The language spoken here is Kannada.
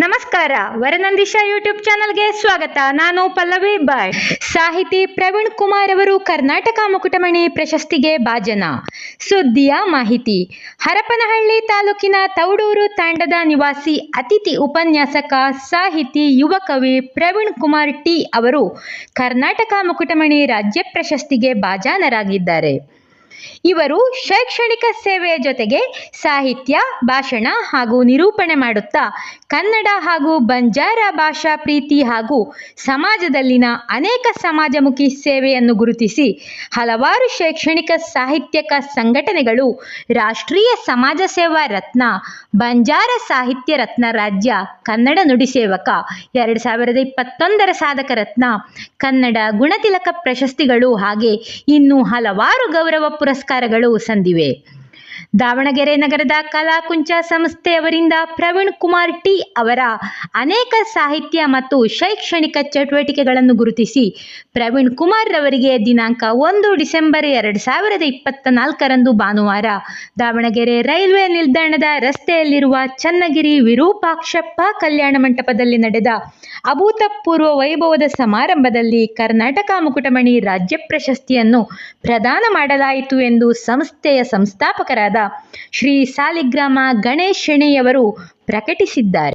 ನಮಸ್ಕಾರ. ವರನಂದಿಶ ಯೂಟ್ಯೂಬ್ ಚಾನಲ್ಗೆ ಸ್ವಾಗತ. ನಾನು ಪಲ್ಲವಿ ಬಾಯ್. ಸಾಹಿತಿ ಪ್ರವೀಣ್ ಕುಮಾರ್ ಅವರು ಕರ್ನಾಟಕ ಮುಕುಟಮಣಿ ಪ್ರಶಸ್ತಿಗೆ ಭಾಜನ. ಸುದ್ದಿಯ ಮಾಹಿತಿ. ಹರಪನಹಳ್ಳಿ ತಾಲೂಕಿನ ತೌಡೂರು ತಾಂಡದ ನಿವಾಸಿ ಅತಿಥಿ ಉಪನ್ಯಾಸಕ, ಸಾಹಿತಿ, ಯುವ ಕವಿ ಪ್ರವೀಣ್ ಕುಮಾರ್ ಟಿ ಅವರು ಕರ್ನಾಟಕ ಮುಕುಟಮಣಿ ರಾಜ್ಯ ಪ್ರಶಸ್ತಿಗೆ ಭಾಜನರಾಗಿದ್ದಾರೆ. ಇವರು ಶೈಕ್ಷಣಿಕ ಸೇವೆಯ ಜೊತೆಗೆ ಸಾಹಿತ್ಯ, ಭಾಷಣ ಹಾಗೂ ನಿರೂಪಣೆ ಮಾಡುತ್ತಾ, ಕನ್ನಡ ಹಾಗೂ ಬಂಜಾರ ಭಾಷಾ ಪ್ರೀತಿ ಹಾಗೂ ಸಮಾಜದಲ್ಲಿನ ಅನೇಕ ಸಮಾಜಮುಖಿ ಸೇವೆಯನ್ನು ಗುರುತಿಸಿ ಹಲವಾರು ಶೈಕ್ಷಣಿಕ ಸಾಹಿತ್ಯಕ ಸಂಘಟನೆಗಳು ರಾಷ್ಟ್ರೀಯ ಸಮಾಜ ಸೇವಾ ರತ್ನ, ಬಂಜಾರ ಸಾಹಿತ್ಯ ರತ್ನ ರಾಜ್ಯ, ಕನ್ನಡ ನುಡಿ ಸೇವಕ, ಎರಡು ಸಾವಿರದ ಇಪ್ಪತ್ತೊಂದರ ಸಾಧಕ ರತ್ನ, ಕನ್ನಡ ಗುಣತಿಲಕ ಪ್ರಶಸ್ತಿಗಳು ಹಾಗೆ ಇನ್ನು ಹಲವಾರು ಗೌರವ ಪುರಸ್ಕಾರಗಳು ಸಂದಿವೆ. ದಾವಣಗೆರೆ ನಗರದ ಕಲಾಕುಂಚ ಸಂಸ್ಥೆಯವರಿಂದ ಪ್ರವೀಣ್ ಕುಮಾರ್ ಟಿ ಅವರ ಅನೇಕ ಸಾಹಿತ್ಯ ಮತ್ತು ಶೈಕ್ಷಣಿಕ ಚಟುವಟಿಕೆಗಳನ್ನು ಗುರುತಿಸಿ ಪ್ರವೀಣ್ ಕುಮಾರ್ ರವರಿಗೆ ದಿನಾಂಕ ಒಂದು ಡಿಸೆಂಬರ್ ಎರಡು ಸಾವಿರದ ಇಪ್ಪತ್ತ ನಾಲ್ಕರಂದು ಭಾನುವಾರ ದಾವಣಗೆರೆ ರೈಲ್ವೆ ನಿಲ್ದಾಣದ ರಸ್ತೆಯಲ್ಲಿರುವ ಚನ್ನಗಿರಿ ವಿರೂಪಾಕ್ಷಪ್ಪ ಕಲ್ಯಾಣ ಮಂಟಪದಲ್ಲಿ ನಡೆದ ಅಭೂತಪೂರ್ವ ವೈಭವದ ಸಮಾರಂಭದಲ್ಲಿ ಕರ್ನಾಟಕ ಮುಕುಟಮಣಿ ರಾಜ್ಯ ಪ್ರಶಸ್ತಿಯನ್ನು ಪ್ರದಾನ ಮಾಡಲಾಯಿತು ಎಂದು ಸಂಸ್ಥೆಯ ಸಂಸ್ಥಾಪಕರಾದ ಶ್ರೀ ಸಾಲಿಗ್ರಾಮ ಗಣೇಶ್ ಶೆಣೆಯವರು ಪ್ರಕಟಿಸಿದ್ದಾರೆ.